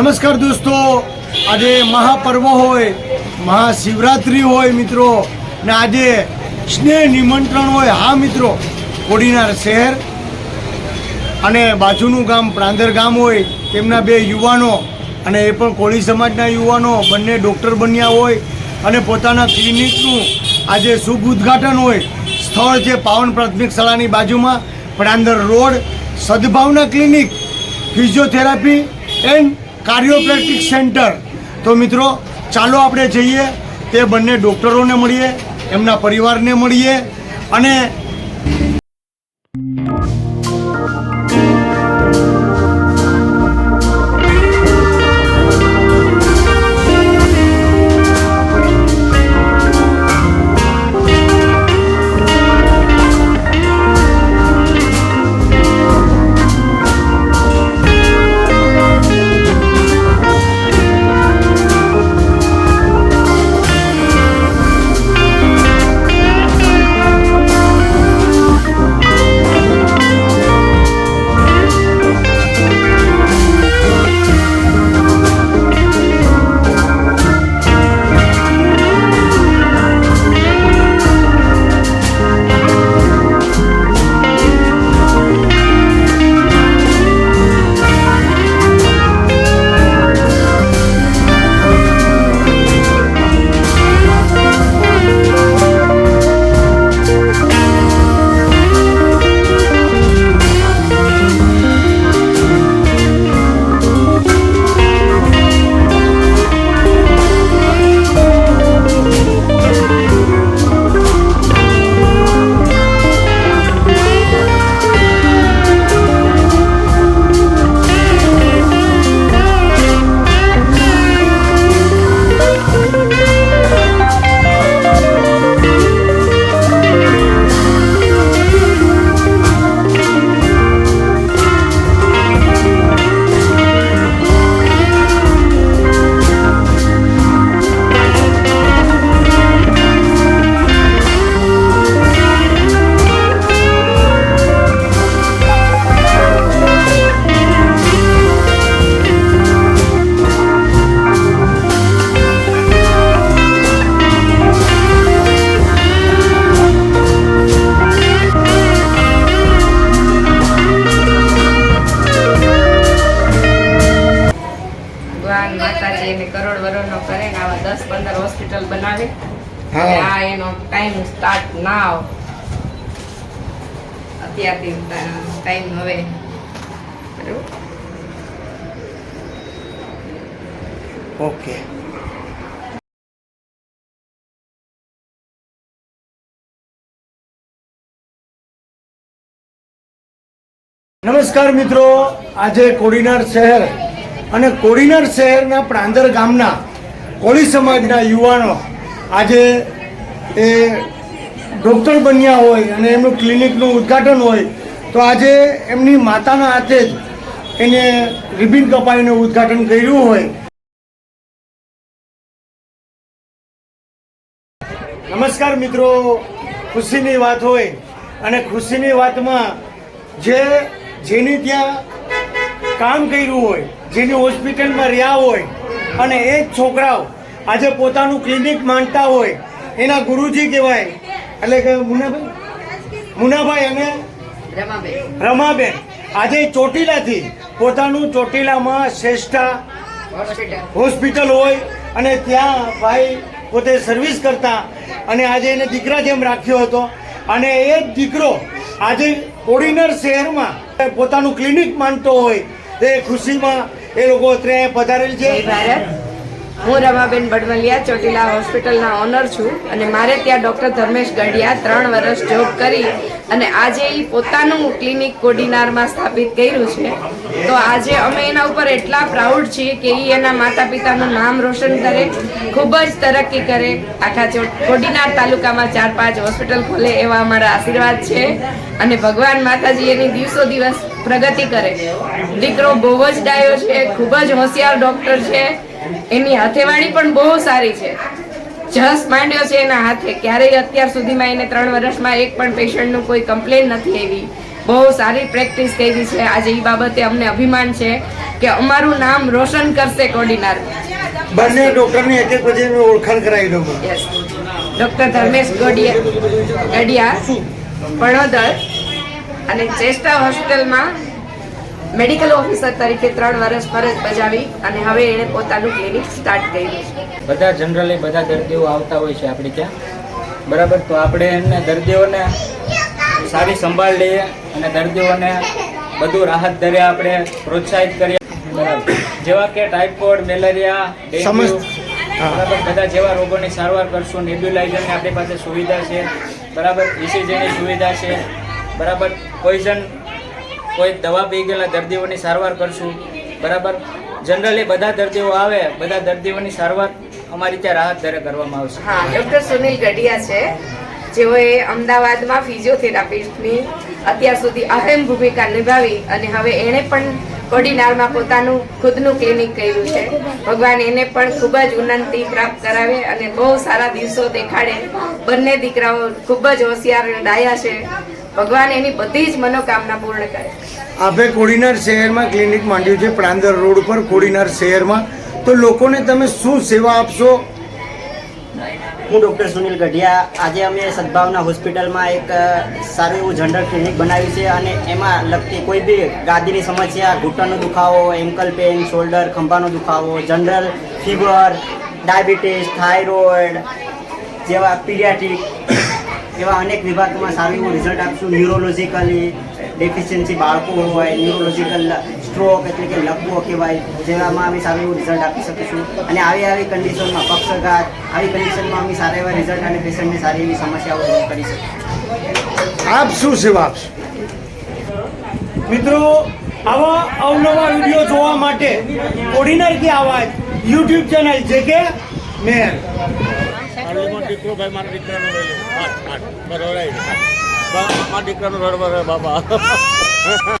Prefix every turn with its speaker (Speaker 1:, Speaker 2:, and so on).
Speaker 1: નમસ્કાર દોસ્તો. આજે મહાપર્વ હોય, મહાશિવરાત્રિ હોય મિત્રો. ને આજે સ્નેહ નિમંત્રણ હોય, હા મિત્રો, કોડીનાર શહેર અને બાજુનું ગામ પ્રાંદર ગામ હોય, તેમના બે યુવાનો અને એ પણ કોળી સમાજના યુવાનો બંને ડૉક્ટર બન્યા હોય અને પોતાના ક્લિનિકનું આજે શુભ ઉદ્ઘાટન હોય, સ્થળ છે પાવન પ્રાથમિક શાળાની બાજુમાં પ્રાંદર road, Sadbhavna clinic, physiotherapy and chiropractic centre. તો મિત્રો, ચાલો આપણે જઈએ, તે બંને ડૉક્ટરોને મળીએ, એમના પરિવારને મળીએ, અને
Speaker 2: ભગવાન માતાજી એને કરોડ વરોડનો કરે ને આવા દસ પંદર હોસ્પિટલ બનાવે. આ એનો ટાઈમ સ્ટાર્ટ નાવ અત્યારથી ટાઈમ હવે.
Speaker 1: ઓકે. નમસ્કાર મિત્રો આજે કોડીનાર શહેર અને કોડીનાર શહેરના પ્રાંદર ગામના કોળી સમાજના યુવાનો આજે એ ડૉક્ટર બન્યા હોય અને એમનું ક્લિનિકનું ઉદ્ઘાટન હોય, તો આજે એમની માતાના હાથે જ એને રિબિન કપાઈને ઉદ્ઘાટન કર્યું હોય. નમસ્કાર મિત્રો, ખુશીની વાત હોય અને ખુશીની વાતમાં જે જેની ત્યાં કામ કર્યું હોય જેની હોસ્પિટલમાં રહ્યા હોય અને એ જ છોકરાઓ આજે પોતાનું ક્લિનિક માનતા હોય એના ગુરુજી કહેવાય. એટલે કે મુનાભાઈ? મુનાભાઈ અને
Speaker 2: રમાબેન.
Speaker 1: આજે ચોટીલાથી પોતાનું ચોટીલામાં શ્રેષ્ઠા
Speaker 2: હોસ્પિટલ.
Speaker 1: હોસ્પિટલ હોય અને ત્યાં ભાઈ પોતે સર્વિસ કરતા અને આજે એને દીકરા જેમ રાખ્યો હતો. અને એ જ દીકરો આજે ઓડિનર શહેરમાં પોતાનું ક્લિનિક માનતો હોય એ ખુશીમાં એ લોકો અત્યારે પધારેલ છે.
Speaker 2: હું રમાબેન બડવલિયા, ચોટીલા હોસ્પિટલના ઓનર છું અને મારે ત્યાં ડૉક્ટર ધર્મેશ ગઢિયા ત્રણ વર્ષ જોબ કરી અને આજે એ પોતાનું ક્લિનિક કોડીનારમાં સ્થાપિત કર્યું છે. તો આજે અમે એના ઉપર એટલા પ્રાઉડ છીએ કે એ એના માતા પિતાનું નામ રોશન કરે, ખૂબ જ તરક્કી કરે. આખા કોડીનાર તાલુકામાં ચાર પાંચ હોસ્પિટલ ખોલે એવા અમારા આશીર્વાદ છે. અને ભગવાન માતાજી એની દિવસો દિવસ પ્રગતિ કરે. દીકરો બહુ જ ડાયો છે ખૂબ જ હોશિયાર ડૉક્ટર છે. એની હાથેવાળી પણ બહુ સારી છે. જસ માંડ્યો છે એના હાથે. ક્યારેય અત્યાર સુધીમાં એને ત્રણ વર્ષમાં એક પણ પેશન્ટનું કોઈ કમ્પ્લેન નથી આવી. બહુ સારી પ્રેક્ટિસ કરી છે. આજે એ બાબતે અમને અભિમાન છે કે અમારું નામ રોશન કરશે કોડીનાર.
Speaker 1: બંને ડોક્ટરની એક એક પછી ઓળખાણ કરાવી દઉં.
Speaker 2: ડોક્ટર ધર્મેશ ગોડિયા ગડિયા પણોદર અને ચેસ્ટા હોસ્પિટલમાં મેડિકલ ઓફિસર તરીકે ત્રણ વર્ષ ફરજ બજાવી અને હવે એણે પોતાનું ક્લિનિક સ્ટાર્ટ કર્યું
Speaker 3: બધા જનરલી બધા દર્દીઓ આવતા હોય છે આપણે ત્યાં બરાબર? તો આપણે એમને દર્દીઓને સારી સંભાળ લઈએ અને દર્દીઓને બધું રાહત દરે આપણે પ્રોત્સાહિત કરીએ. બરાબર. જેવા કે ટાઇફોઇડ મેલેરિયા ડેન્ગ્યુ બરાબર? બધા જેવા રોગોની સારવાર કરશું. નેબ્યુલાઇઝરની આપણી પાસે સુવિધા છે. બરાબર? ઇસીજીની સુવિધા છે. બરાબર? પોઈઝન કોઈ દવા પી ગયેલા દર્દીઓની સારવાર કરશું. બરાબર? જનરલી બધા દર્દીઓ આવે, બધા દર્દીઓની સારવાર અમારી ત્યાં રાહત દરે કરવામાં આવશે.
Speaker 2: હા, ડૉક્ટર સુનિલ ગઢિયા છે. જેઓએ અમદાવાદમાં ફિઝિયોથેરાપિસ્ટની અત્યાર સુધી અહેમ ભૂમિકા નિભાવી અને હવે એણે પણ કોડીનારમાં પોતાનું ખુદનું ક્લિનિક કર્યું છે. ભગવાન એને પણ ખૂબ જ ઉન્નતિ પ્રાપ્ત કરાવે અને બહુ સારા દિવસો દેખાડે. બંને દીકરાઓ ખૂબ જ હોશિયાર ડાયા છે. ભગવાન એની બધી જ મનોકામના પૂર્ણ કરે.
Speaker 1: આપે કોડીનાર શહેરમાં ક્લિનિક માંડ્યું છે પ્રાંદર રોડ પર કોડીનાર શહેરમાં. તો લોકોને તમે શું સેવા આપશો?
Speaker 4: હું ડૉક્ટર સુનિલ ગઢિયા. આજે અમે સદભાવના હોસ્પિટલમાં એક સારું એવું જનરલ ક્લિનિક બનાવ્યું છે અને એમાં લગતી કોઈ બી ગાદીની સમસ્યા ઘૂંટણનો દુખાવો એન્કલ પેન શોલ્ડર ખંભાનો દુખાવો જનરલ ફીવર ડાયાબિટીસ થાઇરોઇડ જેવા પીડિયાટ્રિક એવા અનેક વિભાગમાં સારું એવું રિઝલ્ટ આપશું. ન્યુરોલોજિકલી ડેફિશિયન્સી બાળકો હોય ન્યુરોલોજિકલ સ્ટ્રોક એટલે કે લકવો કહેવાય જેવામાં અમે સારું એવું રિઝલ્ટ આપી શકીશું. અને આવી આવી કન્ડિશનમાં પક્ષઘાત આવી કન્ડિશનમાં અમે સારા એવા રિઝલ્ટ અને પેશન્ટને સારી એવી સમસ્યાઓ દૂર કરી શકીશું.
Speaker 1: આપ શું સેવા આપશો? મિત્રો આવા અવનવા વીડિયો જોવા માટે કોડીનાર કી આવાજ યુટ્યુબ ચેનલ જે કે મેર
Speaker 5: પાર્લીમાં દીકરો ભાઈ મારા દીકરાનો રહેલો આઠ આઠ બરોબર મારા દીકરાનો રડવા બાબા